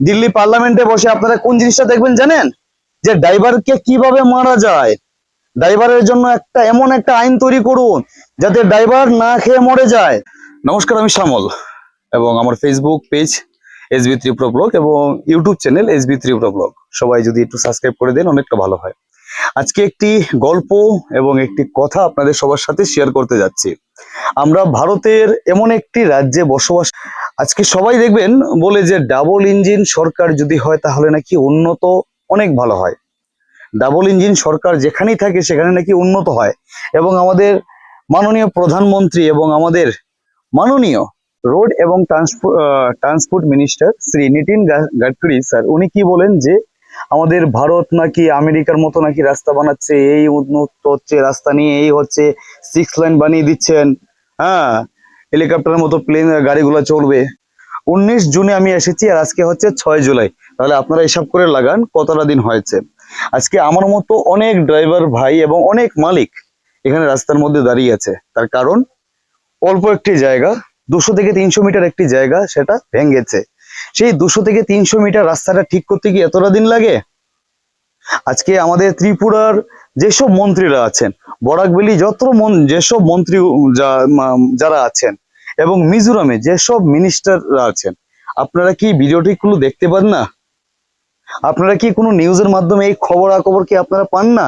দিল্লি পার্লামেন্টে বসে আপনারা কোন জিনিসটা দেখবেন জানেন? যে ড্রাইভারকে কীভাবে মারা যায়। ড্রাইভারের জন্য একটা এমন একটা আইন তৈরি করুন, যাতে ড্রাইভার না খেয়ে মরে যায়। নমস্কার, আমি শ্যামল এবং আমার Facebook page S B Tripura blog এবং YouTube channel S B Tripura blog সবাই যদি একটু সাবস্ক্রাইব করে দেন, অনেকটা ভালো হয়। আজকে একটি গল্প এবং একটি কথা আপনাদের সবার সাথে শেয়ার করতে যাচ্ছি। আমরা ভারতের এমন একটি রাজ্যে বসবাস আজকে সবাই দেখবেন বলে যে ডাবল ইঞ্জিন সরকার যদি হয় তাহলে নাকি উন্নত অনেক ভালো হয়। ডাবল ইঞ্জিন সরকার যেখানেই থাকে সেখানে নাকি উন্নত হয় এবং আমাদের মাননীয় প্রধানমন্ত্রী এবং আমাদের মাননীয় রোড এবং transport transport minister Shri Nitin Gadkari sir, উনি কি বলেন যে আমাদের ভারত নাকি আমেরিকার মতো নাকি রাস্তা বানাচ্ছে, এই উন্নত হচ্ছে, রাস্তা নিয়ে এই হচ্ছে সিক্স লাইন বানিয়ে দিচ্ছেন হ্যাঁ হেলিকপ্টারের মতো প্লেন গাড়িগুলো চলবে। উনিশ জুনে আমি এসেছি আর আজকে হচ্ছে ছয় জুলাই। তাহলে আপনারা হিসাব করে লাগান কতটা দিন হয়েছে। আজকে আমার মতো অনেক ড্রাইভার ভাই এবং অনেক মালিক এখানে রাস্তার মধ্যে দাঁড়িয়ে আছে। তার কারণ, অল্প একটি জায়গা, দুশো থেকে তিনশো মিটার একটি জায়গা সেটা ভেঙেছে। সেই দুশো থেকে তিনশো মিটার রাস্তাটা ঠিক করতে কি এতটা দিন লাগে? আজকে আমাদের ত্রিপুরার যেসব মন্ত্রীরা আছেন, বরাকবেলি যত মন- যেসব মন্ত্রী যারা আছেন এবং মিজোরামে যেসব মিনিস্টাররা আছেন, আপনারা কি ভিডিওটিগুলো দেখতে পান না? আপনারা কি কোনো নিউজের মাধ্যমে এই খবর খবরাখবর কি আপনারা পান না?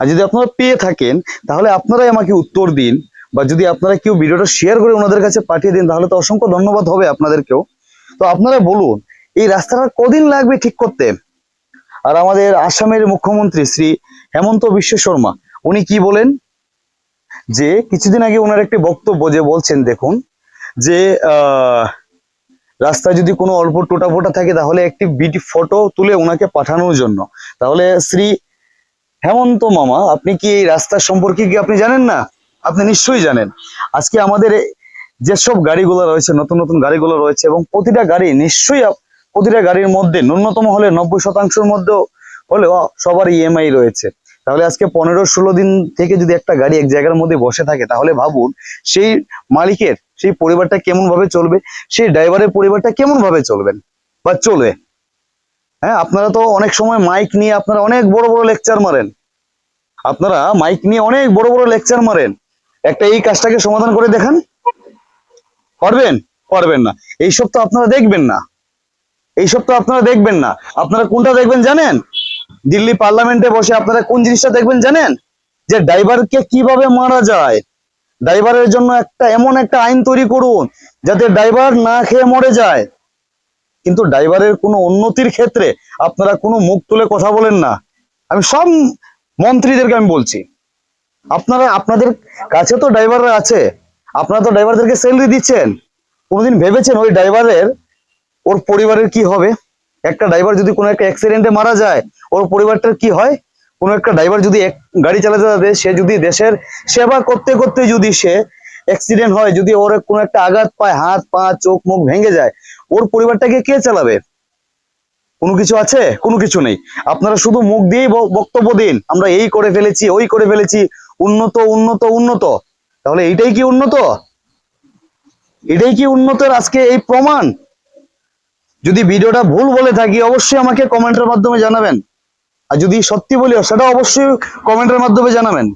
আর যদি আপনারা পেয়ে থাকেন, তাহলে আপনারাই আমাকে উত্তর দিন, বা যদি আপনারা কেউ ভিডিওটা শেয়ার করে ওনাদের কাছে পাঠিয়ে দিন, তাহলে তো অসংখ্য ধন্যবাদ হবে আপনাদেরকেও। তো আপনারা বলুন, এই রাস্তাটা কদিন লাগবে ঠিক করতে? আর আমাদের আসামের মুখ্যমন্ত্রী শ্রী হেমন্ত বিশ্ব শর্মা, উনি কি বলেন? যে কিছুদিন আগে ওনার একটি বক্তব্য যে বলছেন, দেখুন, যে রাস্তায় যদি কোনো অল্প টোটা ফোটা থাকে, তাহলে একটি বিটি ফটো তুলে ওনাকে পাঠানোর জন্য। তাহলে শ্রী হেমন্ত মামা, আপনি কি এই রাস্তার সম্পর্কে কি আপনি জানেন না? আপনি নিশ্চয়ই জানেন। আজকে আমাদের যেসব গাড়িগুলো রয়েছে, নতুন নতুন গাড়িগুলো রয়েছে এবং প্রতিটা গাড়ি নিশ্চয়ই প্রতিটা গাড়ির মধ্যে ন্যূনতম হলে নব্বই শতাংশের মধ্যেও হলেও সবার ইএমআই রয়েছে। তাহলে আজকে পনেরো ষোলো দিন থেকে যদি একটা গাড়ি এক জায়গার মধ্যে বসে থাকে, তাহলে ভাবুন সেই মালিকের, সেই পরিবারটা কেমন ভাবে চলবে, সেই ড্রাইভারের পরিবারটা কেমন ভাবে চলবেন বা চলবে? হ্যাঁ আপনারা তো অনেক সময় মাইক নিয়ে আপনারা অনেক বড় বড় লেকচার মারেন। আপনারা মাইক নিয়ে অনেক বড় বড় লেকচার মারেন। একটা এই কাজটাকে সমাধান করে দেখান। পারবেন? পারবেন না। এইসব তো আপনারা দেখবেন না। এইসব তো আপনারা দেখবেন না। আপনারা কোনটা দেখবেন জানেন? দিল্লি পার্লামেন্টে বসে আপনারা কোন জিনিসটা দেখবেন জানেন? যে ড্রাইভারকে কীভাবে মারা যায়। ড্রাইভারের জন্য একটা, এমন একটা আইন তৈরি করুন, যাতে ড্রাইভার না খেয়ে মরে যায়। কিন্তু ড্রাইভারের কোনো উন্নতির ক্ষেত্রে আপনারা কোনো মুখ তুলে কথা বলেন না। আমি সব মন্ত্রীদেরকে আমি বলছি, আপনারা, আপনাদের কাছে তো ড্রাইভাররা আছে, আপনারা তো ড্রাইভারদেরকে স্যালারি দিচ্ছেন। কোনোদিন ভেবেছেন ওই ড্রাইভারের, ওর পরিবারের কি হবে? একটা ড্রাইভার যদি কোনো একটা অ্যাক্সিডেন্টে মারা যায়, ওর পরিবারটার কি হয়? কোনো একটা ড্রাইভার যদি গাড়ি চালাতে চালাতে সে যদি দেশের সেবা করতে করতে যদি সে অ্যাক্সিডেন্ট হয়, যদি ওর কোনো একটা আঘাত পায়, হাত, পা, চোখ, মুখ ভেঙে যায়, ওর পরিবারটাকে কে চালাবে? কোনো কিছু আছে? কোনো কিছু নেই। আপনারা শুধু মুখ দিয়েই বক্তব্য দিন। আমরা এই করে ফেলেছি, ওই করে ফেলেছি, উন্নত উন্নত উন্নত। তাহলে এইটাই কি উন্নত? এটাই কি উন্নতের আজকে এই প্রমাণ? যদি ভিডিওটা ভুল বলে থাকি, অবশ্যই আমাকে কমেন্টের মাধ্যমে জানাবেন। আর যদি সত্যি বলি সেটা অবশ্যই কমেন্টের মাধ্যমে জানাবেন।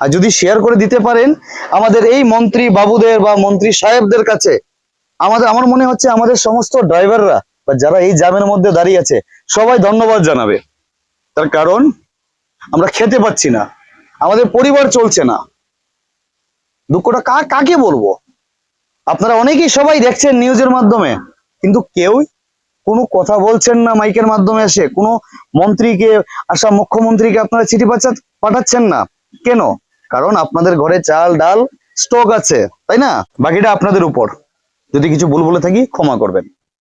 আর যদি শেয়ার করে দিতে পারেন, আমাদের এই মন্ত্রী বাবুদের বা মন্ত্রী সাহেবদের কাছে, আমাদের, আমার মনে হচ্ছে আমাদের সমস্ত ড্রাইভাররা, বা যারা এই জামের মধ্যে দাঁড়িয়ে আছে, সবাই ধন্যবাদ জানাবে। তার কারণ, আমরা খেতে পাচ্ছি না। আমাদের পরিবার চলছে না। দুঃখটা কাকে বলব? আপনারা অনেকেই সবাই দেখছেন নিউজের মাধ্যমে। কিন্তু কেউই কোনো কথা বলছেন না মাইকের মাধ্যমে এসে, কোনো মন্ত্রীকে আসা মুখ্যমন্ত্রীকে আপনারা চিঠি পাচ্ছা পাঠাচ্ছেন না। কেন? কারণ আপনাদের ঘরে চাল, ডাল, স্টক আছে, তাই না? বাকিটা আপনাদের উপর। যদি কিছু ভুল বলে থাকি, ক্ষমা করবেন।